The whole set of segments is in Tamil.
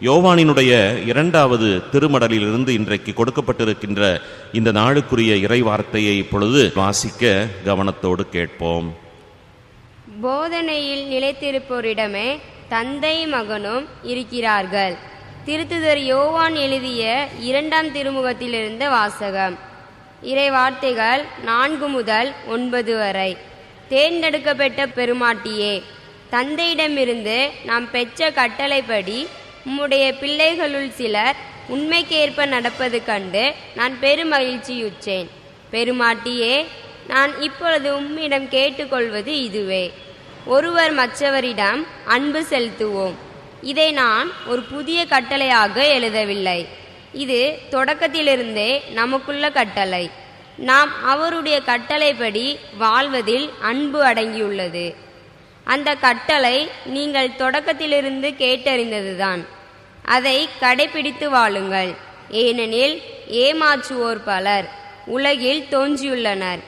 யோவானினுடைய இரண்டாவது திருமடலிலிருந்து இன்றைக்கு கொடுக்கப்பட்டிருக்கின்ற இந்த நாளுக்குரிய இறை வார்த்தையை இப்பொழுது வாசிக்க கவனத்தோடு கேட்போம். போதனையில் நிலைத்திருப்போரிடமே தந்தை மகனும் இருக்கிறார்கள். திருத்துதர் யோவான் எழுதிய இரண்டாம் திருமுகத்திலிருந்த வாசகம். இறை வார்த்தைகள் நான்கு முதல் ஒன்பது வரை. தேர்ந்தெடுக்கப்பட்ட பெருமாட்டியே தந்தையிடமிருந்து நாம் பெற்ற கட்டளைப்படி உம்முடைய பிள்ளைகளுள் சிலர் உண்மைக்கேற்ப நடப்பது கண்டு நான் பெருமகிழ்ச்சியுற்றேன் பெருமாட்டியே நான் இப்பொழுது உம்மிடம் கேட்டுக்கொள்வது இதுவே. ஒருவர் மற்றவரிடம் அன்பு செலுத்துவோம். இதை நான் ஒரு புதிய கட்டளையாக எழுதவில்லை. இது தொடக்கத்திலிருந்தே நமக்குள்ள கட்டளை. நாம் அவருடைய கட்டளைப்படி வாழ்வதில் அன்பு அடங்கியுள்ளது. அந்த கட்டளை நீங்கள் தொடக்கத்திலிருந்து கேட்டறிந்ததுதான். அதை கடைபிடித்து வாழுங்கள். ஏனெனில் ஏமாற்றுவோர் பலர் உலகில் தோன்றியுள்ளனர்.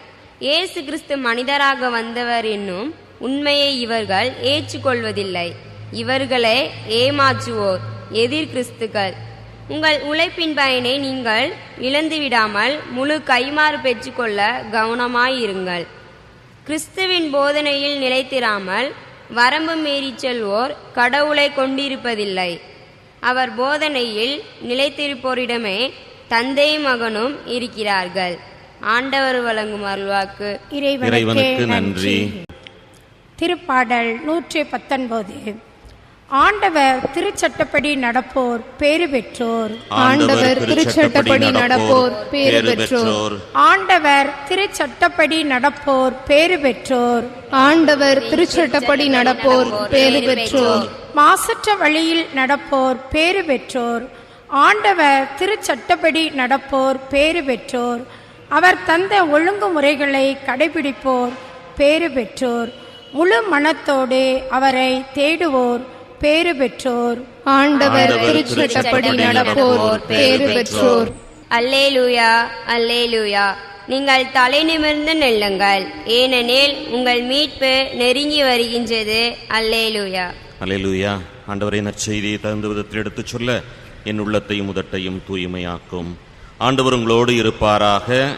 இயேசு கிறிஸ்து மனிதராக வந்தவர் என்னும் உண்மையை இவர்கள் ஏற்றுக்கொள்வதில்லை. இவர்களே ஏமாற்றுவோர் எதிர் கிறிஸ்துக்கள். உங்கள் உழைப்பின் பயனை நீங்கள் இழந்துவிடாமல் முழு கைமாறு பெற்றுக்கொள்ள கவனமாயிருங்கள். கிறிஸ்துவின் போதனையில் நிலைத்திராமல் வரம்பு மீறிச் செல்வோர் கடவுளை கொண்டிருப்பதில்லை. அவர் போதனையில் நிலைத்திருப்போரிடமே தந்தை மகனும் இருக்கிறார்கள். ஆண்டவர் வழங்கும் அருள்வாக்கு. இறைவனுக்கு நன்றி. திருப்பாடல் நூற்றி பத்தொன்பது. ஆண்டவர் திருச்சட்டப்படி நடப்போர் பேறு பெற்றோர். ஆண்டவர் திருச்சட்டப்படி நடப்போர் பேறு பெற்றோர். ஆண்டவர் திருச்சட்டப்படி நடப்போர் பேறு பெற்றோர். ஆண்டவர் திருச்சட்டப்படி நடப்போர் பேறு பெற்றோர். மாசற்ற வழியில் நடப்போர் பேறு பெற்றோர். ஆண்டவர் திருச்சட்டப்படி நடப்போர் பேறு பெற்றோர். அவர் தந்த ஒழுங்குமுறைகளை கடைபிடிப்போர் பேறு பெற்றோர். முழு மனத்தோடு அவரை தேடுவோர். பேறு பெற்றோர். ஆண்டவர் திருச்சட்டப்படி நடப்போர். பேறு பெற்றோர். அல்லேலூயா அல்லேலூயா. நீங்கள் தலை நிமிர்ந்து நெல்லுங்கள். ஏனெனில் உங்கள் மீட்பு நெருங்கி வருகின்றது. அல்லேலூயா. அல்லேலூயா. ஆண்டவரை நற்செய்தியை தகுந்த விதத்தில் எடுத்துச் சொல்ல என் உள்ளத்தையும் உதட்டையும் தூய்மையாக்கும். ஆண்டவர் உங்களோடு இருப்பாராக.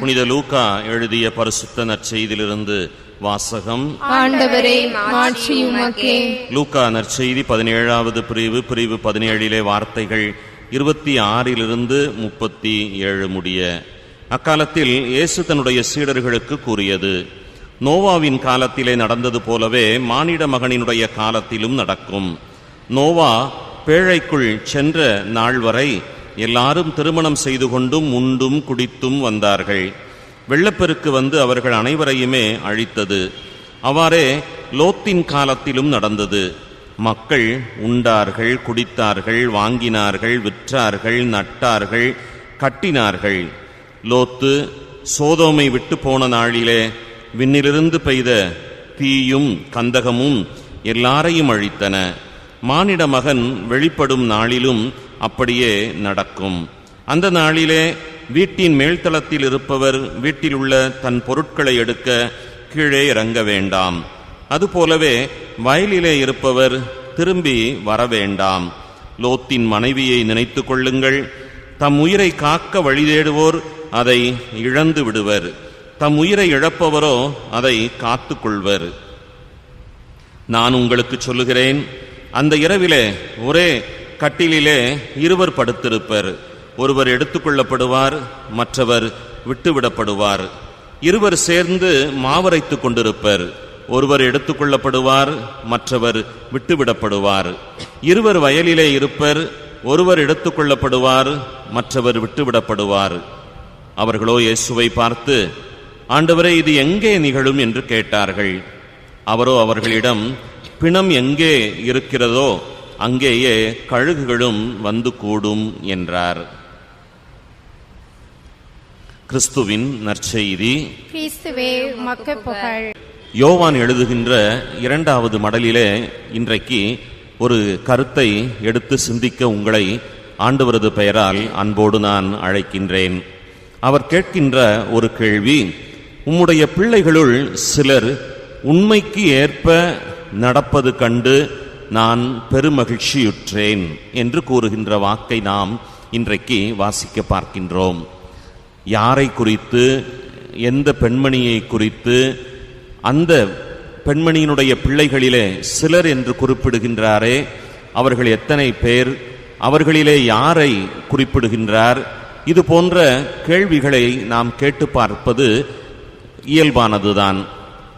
புனித லூக்கா எழுதிய பரிசுத்த நற்செய்தியிலிருந்து வாசகம். ஆண்டவரே மாட்சி உமக்கே லூக்கா நற்செய்தி பதினேழாவது பிரிவு பிரிவு பதினேழிலே வார்த்தைகள் இருபத்தி ஆறிலிருந்து முப்பத்தி ஏழு முடிய. அக்காலத்தில் இயேசு தன்னுடைய சீடர்களுக்கு கூறியது நோவாவின் காலத்திலே நடந்தது போலவே மானிட மகனினுடைய காலத்திலும் நடக்கும். நோவா பேழைக்குள் சென்ற நாள் வரை எல்லாரும் திருமணம் செய்து கொண்டும் உண்டும் குடித்தும் வந்தார்கள். வெள்ளப்பெருக்கு வந்து அவர்கள் அனைவரையுமே அழித்தது. அவ்வாறே லோத்தின் காலத்திலும் நடந்தது. மக்கள் உண்டார்கள் குடித்தார்கள் வாங்கினார்கள் விற்றார்கள் நட்டார்கள் கட்டினார்கள். லோத்து சோதோமை விட்டு போன நாளிலே விண்ணிலிருந்து பெய்த தீயும் கந்தகமும் எல்லாரையும் அழித்தன. மானிட மகன் வெளிப்படும் நாளிலும் அப்படியே நடக்கும். அந்த நாளிலே வீட்டின் மேல்தளத்தில் இருப்பவர் வீட்டில் உள்ள தன் பொருட்களை எடுக்க கீழே இறங்க வேண்டாம். அதுபோலவே வயலிலே இருப்பவர் திரும்பி வர வேண்டாம். லோத்தின் மனைவியை நினைத்து கொள்ளுங்கள். தம் உயிரை காக்க வழி தேடுவோர் அதை இழந்து விடுவர். தம் உயிரை இழப்பவரோ அதை காத்துக்கொள்வர் நான் உங்களுக்கு சொல்லுகிறேன். அந்த இரவிலே ஒரே கட்டிலிலே இருவர் படுத்திருப்பர். ஒருவர் எடுத்துக்கொள்ளப்படுவார் மற்றவர் விட்டுவிடப்படுவார். இருவர் சேர்ந்து மாவரைத்துக் கொண்டிருப்பர். ஒருவர் எடுத்துக்கொள்ளப்படுவார் மற்றவர் விட்டுவிடப்படுவார். இருவர் வயலிலே இருப்பர். ஒருவர் எடுத்துக்கொள்ளப்படுவார் மற்றவர் விட்டுவிடப்படுவார். அவர்களோ இயேசுவை பார்த்து ஆண்டவரே இது எங்கே நிகழும்? என்று கேட்டார்கள். அவரோ அவர்களிடம் பிணம் எங்கே இருக்கிறதோ அங்கேயே கழுகுகளும் வந்து கூடும் என்றார். கிறிஸ்துவின் நற்செய்தி. கிறிஸ்துவே உமக்கு புகழ் யோவான் எழுதுகின்ற இரண்டாவது மடலிலே இன்றைக்கு ஒரு கருத்தை எடுத்து சிந்திக்க உங்களை ஆண்டவரது பெயரால் அன்போடு நான் அழைக்கின்றேன். அவர் கேட்கின்ற ஒரு கேள்வி உம்முடைய பிள்ளைகளுள் சிலர் உண்மைக்கு ஏற்ப நடப்பது கண்டு நான் பெருமகிழ்ச்சியுற்றேன் என்று கூறுகின்ற வாக்கை நாம் இன்றைக்கு வாசிக்க பார்க்கின்றோம். யாரை குறித்து எந்த பெண்மணியை குறித்து அந்த பெண்மணியினுடைய பிள்ளைகளிலே சிலர் என்று குறிப்பிடுகின்றாரே அவர்கள் எத்தனை பேர் அவர்களிலே யாரை குறிப்பிடுகின்றார் இது போன்ற கேள்விகளை நாம் கேட்டு பார்ப்பது இயல்பானதுதான்.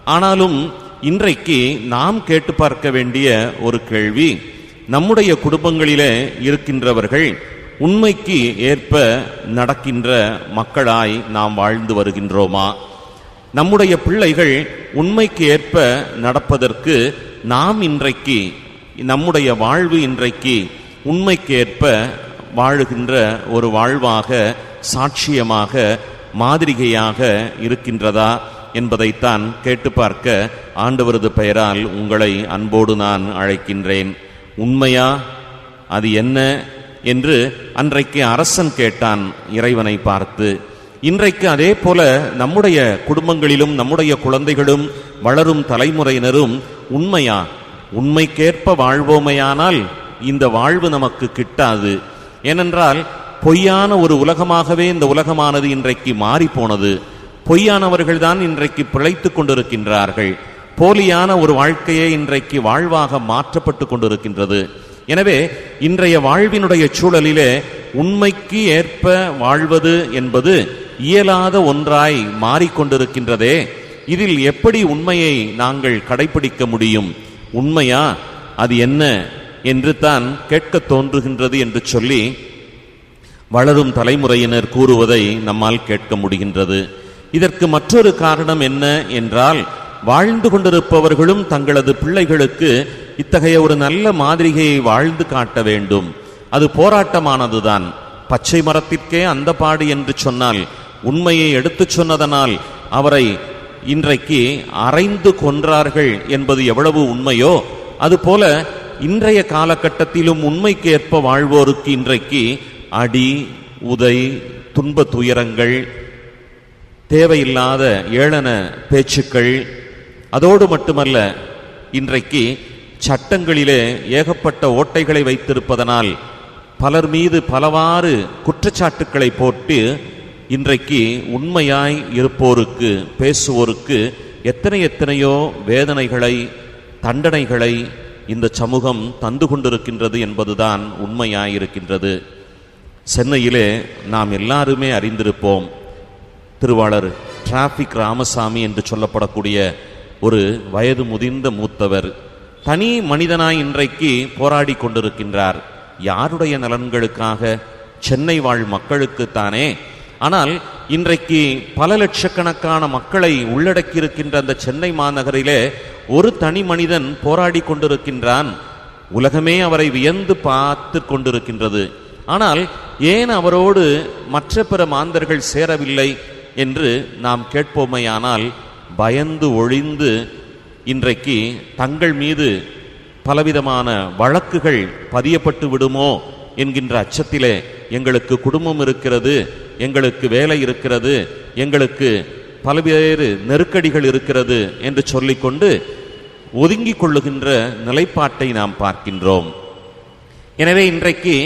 ஆனாலும் இன்றைக்கு நாம் கேட்டு பார்க்க வேண்டிய ஒரு கேள்வி நம்முடைய குடும்பங்களிலே இருக்கின்றவர்கள் உண்மைக்கு ஏற்ப நடக்கின்ற மக்களாய் நாம் வாழ்ந்து வருகின்றோமா? நம்முடைய பிள்ளைகள் உண்மைக்கு ஏற்ப நடப்பதற்கு நாம் இன்றைக்கு நம்முடைய வாழ்வு இன்றைக்கு உண்மைக்கு ஏற்ப வாழுகின்ற ஒரு வாழ்வாக சாட்சியமாக மாதிரிகையாக இருக்கின்றதா என்பதைத்தான் கேட்டு பார்க்க ஆண்டவரது பெயரால் உங்களை அன்போடு நான் அழைக்கின்றேன். உண்மையா? அது என்ன? என்று அன்றைக்கு அரசன் கேட்டான் இறைவனை பார்த்து இன்றைக்கு அதே போல நம்முடைய குடும்பங்களிலும் நம்முடைய குழந்தைகளும் வளரும் தலைமுறையினரும் உண்மையா? உண்மைக்கேற்ப வாழ்வோமையானால் இந்த வாழ்வு நமக்கு கிட்டாது. ஏனென்றால் பொய்யான ஒரு உலகமாகவே இந்த உலகமானது இன்றைக்கு மாறி போனது பொய்யானவர்கள்தான் இன்றைக்கு பிழைத்துக் கொண்டிருக்கின்றார்கள். போலியான ஒரு வாழ்க்கையே இன்றைக்கு வாழ்வாக மாற்றப்பட்டு கொண்டிருக்கின்றது. எனவே இன்றைய வாழ்வினுடைய சூழலிலே உண்மைக்கு ஏற்ப வாழ்வது என்பது இயலாத ஒன்றாய் மாறிக்கொண்டிருக்கின்றதே. இதில் எப்படி உண்மையை நாங்கள் கடைபிடிக்க முடியும்? உண்மையா? அது என்ன? என்று தான் கேட்கத் தோன்றுகின்றது என்று சொல்லி வளரும் தலைமுறையினர் கூறுவதை நம்மால் கேட்க முடிகின்றது. இதற்கு மற்றொரு காரணம் என்ன என்றால் வாழ்ந்து கொண்டிருப்பவர்களும் தங்களது பிள்ளைகளுக்கு இத்தகைய ஒரு நல்ல மாதிரிகையை வாழ்ந்து காட்ட வேண்டும். அது போராட்டமானதுதான். பச்சை மரத்திற்கே அந்த பாடு என்று சொன்னால் உண்மையை எடுத்துச் சொன்னதனால் அவரை இன்றைக்கு அரைந்து கொன்றார்கள் என்பது எவ்வளவு உண்மையோ அதுபோல இன்றைய காலகட்டத்திலும் உண்மைக்கு ஏற்ப வாழ்வோருக்கு இன்றைக்கு அடி உதை துன்ப துயரங்கள் தேவையில்லாத ஏளன பேச்சுக்கள் அதோடு மட்டுமல்ல இன்றைக்கு சட்டங்களிலே ஏகப்பட்ட ஓட்டைகளை வைத்திருப்பதனால் பலர் மீது பலவாறு குற்றச்சாட்டுக்களை போட்டு இன்றைக்கு உண்மையாய் இருப்போருக்கு பேசுவோருக்கு எத்தனை எத்தனையோ வேதனைகளை தண்டனைகளை இந்த சமூகம் தந்து கொண்டிருக்கின்றது என்பதுதான் உண்மையாயிருக்கின்றது. சென்னையிலே நாம் எல்லாருமே அறிந்திருப்போம் திருவாளர் டிராஃபிக் ராமசாமி என்று சொல்லப்படக்கூடிய ஒரு வயது முதிர்ந்த மூத்தவர் தனி மனிதனாய் இன்றைக்கு போராடி கொண்டிருக்கின்றார். யாருடைய நலன்களுக்காக? சென்னை வாழ் மக்களுக்குத்தானே ஆனால் இன்றைக்கு பல லட்சக்கணக்கான மக்களை உள்ளடக்கியிருக்கின்ற அந்த சென்னை மாநகரிலே ஒரு தனி மனிதன் போராடி கொண்டிருக்கின்றான். உலகமே அவரை வியந்து பார்த்து கொண்டிருக்கின்றது. ஆனால் ஏன் அவரோடு மற்ற பிற மாந்தர்கள் சேரவில்லை என்று நாம் கேட்போமையானால் பயந்து ஒழிந்து இன்றைக்கு தங்கள் மீது பலவிதமான வழக்குகள் பதியப்பட்டு விடுமோ என்கின்ற அச்சத்திலே எங்களுக்கு குடும்பம் இருக்கிறது எங்களுக்கு வேலை இருக்கிறது எங்களுக்கு பல்வேறு நெருக்கடிகள் இருக்கிறது என்று சொல்லிக்கொண்டு ஒதுங்கிக் கொள்ளுகின்ற நிலைப்பாட்டை நாம் பார்க்கின்றோம். எனவே இன்றைக்கு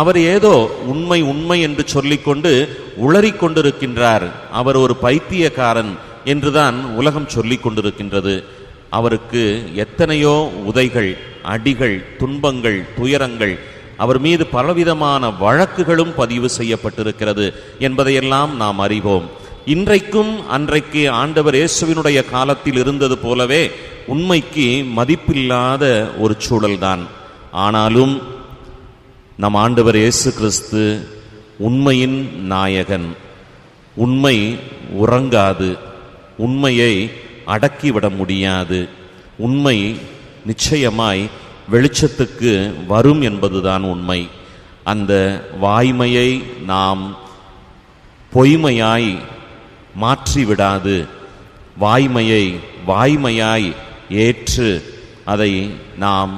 அவர் ஏதோ உண்மை உண்மை என்று சொல்லிக்கொண்டு உளறிக் கொண்டிருக்கின்றார். அவர் ஒரு பைத்தியக்காரன் என்றுதான் உலகம் சொல்லிக் கொண்டிருக்கின்றது அவருக்கு எத்தனையோ உதைகள் அடிகள் துன்பங்கள் துயரங்கள் அவர் மீது பலவிதமான வழக்குகளும் பதிவு செய்யப்பட்டிருக்கிறது என்பதையெல்லாம் நாம் அறிவோம். இன்றைக்கும் அன்றைக்கு ஆண்டவர் இயேசுவினுடைய காலத்தில் இருந்தது போலவே உண்மைக்கு மதிப்பில்லாத ஒரு சூழல்தான். ஆனாலும் நம் ஆண்டவர் இயேசு கிறிஸ்து உண்மையின் நாயகன். உண்மை உறங்காது. உண்மையை அடக்கிவிட முடியாது. உண்மை நிச்சயமாய் வெளிச்சத்துக்கு வரும் என்பதுதான் உண்மை. அந்த வாய்மையை நாம் பொய்மையாய் மாற்றிவிடாது வாய்மையை வாய்மையாய் ஏற்று அதை நாம்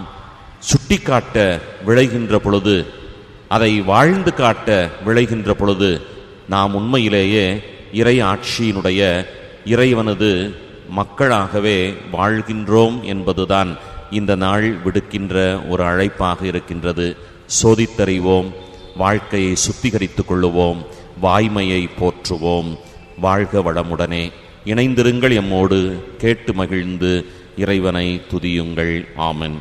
சுட்டிக்காட்ட விளைகின்ற பொழுது அதை வாழ்ந்து காட்ட விளைகின்ற பொழுது நாம் உண்மையிலேயே இறை ஆட்சியினுடைய இறைவனது மக்களாகவே வாழ்கின்றோம் என்பதுதான் இந்த நாள் விடுக்கின்ற ஒரு அழைப்பாக இருக்கின்றது. சோதித்தறிவோம் வாழ்க்கையை சுத்திகரித்துக் கொள்ளுவோம் வாய்மையை போற்றுவோம். வாழ்க வளமுடனே. இணைந்திருங்கள் எம்மோடு கேட்டு மகிழ்ந்து இறைவனை துதியுங்கள். ஆமன்.